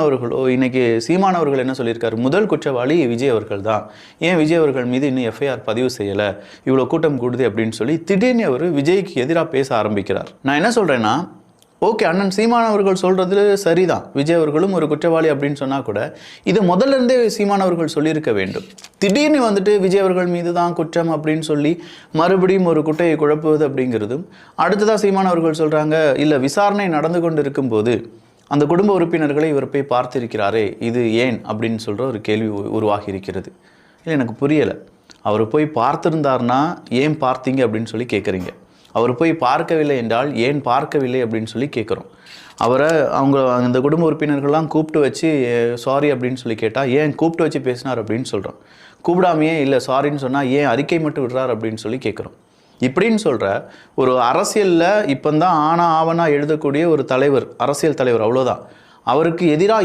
அவர்களோ இன்னைக்கு சீமான் அவர்கள் என்ன சொல்லியிருக்காரு? முதல் குற்றவாளி விஜய் அவர்கள் தான். ஏன் விஜய் அவர்கள் மீது இன்னும் எஃப்ஐஆர் பதிவு செய்யலை? இவ்வளோ கூட்டம் கூடுது அப்படின்னு சொல்லி திடீர்னு அவர் விஜய்க்கு எதிராக பேச ஆரம்பிக்கிறார். நான் என்ன சொல்கிறேன்னா ஓகே அண்ணன் சீமான் அவர்கள் சொல்கிறது சரிதான். விஜய் அவர்களும் ஒரு குற்றவாளி அப்படின்னு சொன்னால் கூட இது முதல்ல இருந்தே சீமான் அவர்கள் சொல்லியிருக்க வேண்டும். திடீர்னு வந்துட்டு விஜய் அவர்கள் மீது தான் குற்றம் அப்படின்னு சொல்லி மறுபடியும் ஒரு குட்டையை குழப்புவது அப்படிங்கிறதும் அடுத்ததாக சீமான் அவர்கள் சொல்கிறாங்க இல்லை விசாரணை நடந்து கொண்டு இருக்கும்போது அந்த குடும்ப உறுப்பினர்களை இவர் போய் பார்த்திருக்கிறாரே இது ஏன் அப்படின்னு சொல்கிற ஒரு கேள்வி உ- உருவாகி இருக்கிறது இல்லை எனக்கு புரியலை. அவர் போய் பார்த்துருந்தார்னா ஏன் பார்த்தீங்க அப்படின்னு சொல்லி கேட்குறீங்க அவர் போய் பார்க்கவில்லை என்றால் ஏன் பார்க்கவில்லை அப்படின்னு சொல்லி கேட்குறோம் அவரை அவங்க அந்த குடும்ப உறுப்பினர்கள்லாம் கூப்பிட்டு வச்சு சாரி அப்படின்னு சொல்லி கேட்டால் ஏன் கூப்பிட்டு வச்சு பேசினார்? அப்படின்னு சொல்கிறோம் கூப்பிடாமையே இல்லை சாரின்னு சொன்னால் ஏன் அறிக்கை மட்டும் விடுறார்? அப்படின்னு சொல்லி கேட்குறோம் இப்படின்னு சொல்கிற ஒரு அரசியலில் இப்போ தான் ஆனா ஆவனா எழுதக்கூடிய ஒரு தலைவர் அரசியல் தலைவர் அவ்வளோதான் அவருக்கு எதிராக